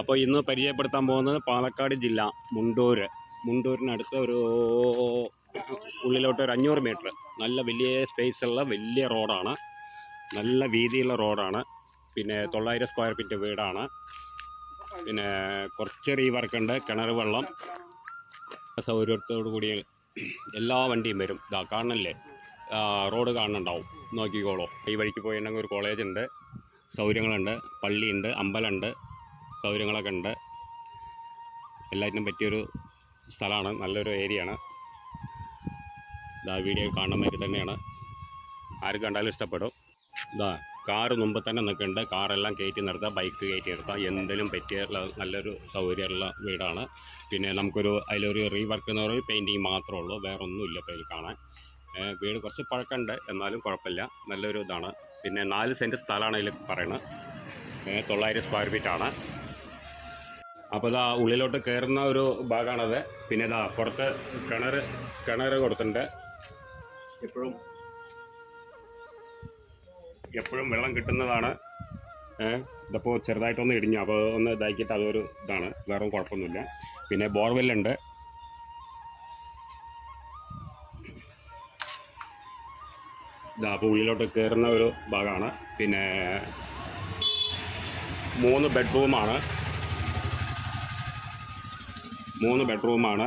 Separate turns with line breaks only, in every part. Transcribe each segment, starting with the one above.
അപ്പോൾ ഇന്ന് പരിചയപ്പെടുത്താൻ പോകുന്നത് പാലക്കാട് ജില്ല മുണ്ടൂർ മുണ്ടൂരിനടുത്ത് ഒരു ഉള്ളിലോട്ട് ഒരു അഞ്ഞൂറ് മീറ്റർ. നല്ല വലിയ സ്പേസ് ഉള്ള വലിയ റോഡാണ്. നല്ല വീതിയുള്ള റോഡാണ്. പിന്നെ തൊള്ളായിരം സ്ക്വയർ ഫീറ്റ് വീടാണ്. പിന്നെ കുറച്ച് റീവർക്കുണ്ട് വർക്കുണ്ട് കിണർ വെള്ളം. സൗകര്യത്തോടു കൂടി എല്ലാ വണ്ടിയും വരും. ഇതാ കാണണല്ലേ റോഡ് കാണുന്നുണ്ടാവും. നോക്കിക്കോളൂ. ഈ വഴിക്ക് പോയിട്ടുണ്ടെങ്കിൽ ഒരു കോളേജുണ്ട് സൗകര്യങ്ങളുണ്ട് പള്ളിയുണ്ട് അമ്പലമുണ്ട്. സൗകര്യങ്ങളൊക്കെ ഉണ്ട്. എല്ലാറ്റിനും പറ്റിയൊരു സ്ഥലമാണ് നല്ലൊരു ഏരിയയാണ്. ഇതാ വീഡിയോ കാണുന്ന മാതിരി തന്നെയാണ്. ആർക്ക് കണ്ടാലും ഇഷ്ടപ്പെടും. ഇതാ കാറ് മുമ്പ് തന്നെ നിൽക്കുന്നുണ്ട്. കാറെല്ലാം കയറ്റി നിർത്താം ബൈക്ക് കയറ്റി നിർത്താം. എന്തെങ്കിലും പറ്റിയുള്ള നല്ലൊരു സൗകര്യമുള്ള വീടാണ്. പിന്നെ നമുക്കൊരു അതിലൊരു റീവർക്ക് എന്ന് പറയുന്നത് പെയിന്റിങ് മാത്രമേ ഉള്ളൂ. വേറെ ഒന്നുമില്ല കാണാൻ. വീട് കുറച്ച് പഴക്കമുണ്ട്. എന്നാലും കുഴപ്പമില്ല. നല്ലൊരു ഇതാണ്. പിന്നെ നാല് സെന്റ് സ്ഥലമാണ് ഇതിൽ പറയുന്നത്. തൊള്ളായിരം സ്ക്വയർ ഫീറ്റ് ആണ്. അപ്പോൾ ഇതാ ഉള്ളിലോട്ട് കയറുന്ന ഒരു ഭാഗമാണത് പിന്നെ ഇതാ പുറത്ത് കിണർ കിണർ കൊടുത്തിട്ടുണ്ട്. എപ്പോഴും എപ്പോഴും വെള്ളം കിട്ടുന്നതാണ്. ഇതപ്പോൾ ചെറുതായിട്ടൊന്ന് ഇടിഞ്ഞു. അപ്പോൾ ഒന്ന് ഇതാക്കിയിട്ട് അതൊരു ഇതാണ്. വേറെ കുഴപ്പമൊന്നുമില്ല. പിന്നെ ബോർവെല്ലുണ്ട്. ഇതാ അപ്പോൾ ഉള്ളിലോട്ട് കയറുന്ന ഒരു ഭാഗമാണ് പിന്നെ മൂന്ന് ബെഡ്റൂമാണ്. മൂന്ന് ബെഡ്റൂമാണ്.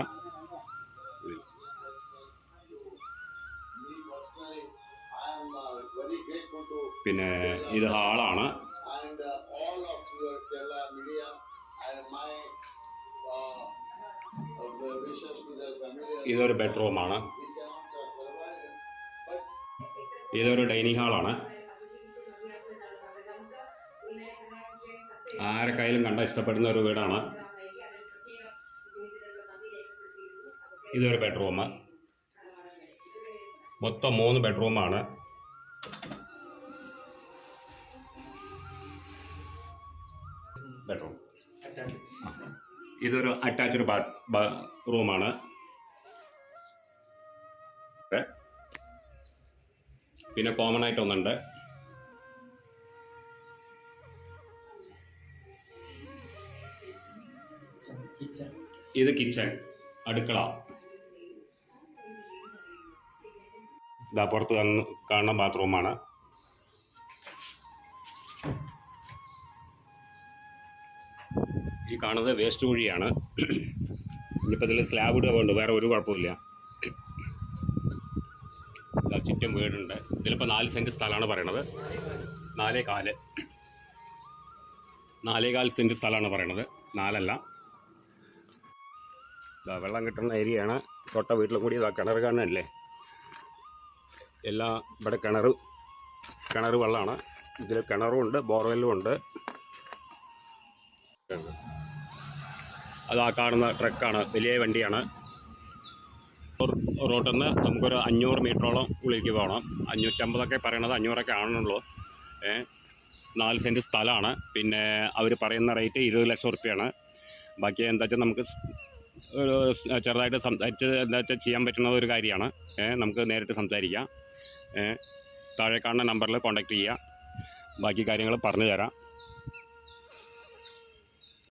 പിന്നെ ഇത് ഹാളാണ്. ഇതൊരു ബെഡ്റൂമാണ്. ഇതൊരു ഡൈനിങ് ഹാളാണ്. ആരെ കയ്യിലും കണ്ട ഇഷ്ടപ്പെടുന്ന ഒരു വീടാണ്. ഇതൊരു ബെഡ്റൂം മൊത്തം മൂന്ന് ബെഡ്റൂമാണ് ബെഡ്റൂം ഇതൊരു അറ്റാച്ച്ഡ് റൂമാണ് പിന്നെ കോമൺ ആയിട്ട് ഒന്നുണ്ട്. ഇത് കിച്ചൺ അടുക്കള. ഇതാ പുറത്ത് കാണുന്ന ബാത്റൂമാണ്. ഈ കാണുന്നത് വേസ്റ്റ് കുഴിയാണ്. ഇനിയിപ്പോൾ ഇതിൽ സ്ലാബ് ഇടുകൊണ്ട് വേറെ ഒരു കുഴപ്പമില്ല ചുറ്റും വീടുണ്ട്. ഇതിലിപ്പോൾ നാല് സെന്റ് സ്ഥലമാണ് പറയണത്. നാലേ കാൽ. നാലേകാൽ സെന്റ് സ്ഥലമാണ് പറയണത്. നാലല്ല. വെള്ളം കിട്ടുന്ന ഏരിയയാണ്. തൊട്ട വീട്ടിലും കൂടി കിണർ കാണുന്നല്ലേ എല്ലാ ഇവിടെ കിണർ കിണർ വെള്ളമാണ്. ഇതിൽ കിണറും ഉണ്ട് ബോർവെല്ലും ഉണ്ട്. അത് ആ കാണുന്ന ട്രക്കാണ് വലിയ വണ്ടിയാണ്. റോട്ടിൽ നിന്ന് നമുക്കൊരു അഞ്ഞൂറ് മീറ്ററോളം ഉള്ളിലേക്ക് പോകണം. അഞ്ഞൂറ്റമ്പതൊക്കെ പറയണത് അഞ്ഞൂറൊക്കെ ആണുള്ളൂ ഏ നാല് സെന്റ് സ്ഥലമാണ്. പിന്നെ അവർ പറയുന്ന റേറ്റ് ഇരുപത് ലക്ഷം റുപ്യാണ് ബാക്കി എന്താ വെച്ചാൽ നമുക്ക് ഒരു ചെറുതായിട്ട് സംസാരിച്ച് എന്താ വെച്ചാൽ ചെയ്യാൻ പറ്റുന്ന ഒരു കാര്യമാണ്. നമുക്ക് നേരിട്ട് സംസാരിക്കാം. താഴെ കാണുന്ന നമ്പറിൽ കോൺടാക്റ്റ് ചെയ്യുക. ബാക്കി കാര്യങ്ങൾ പറഞ്ഞു തരാം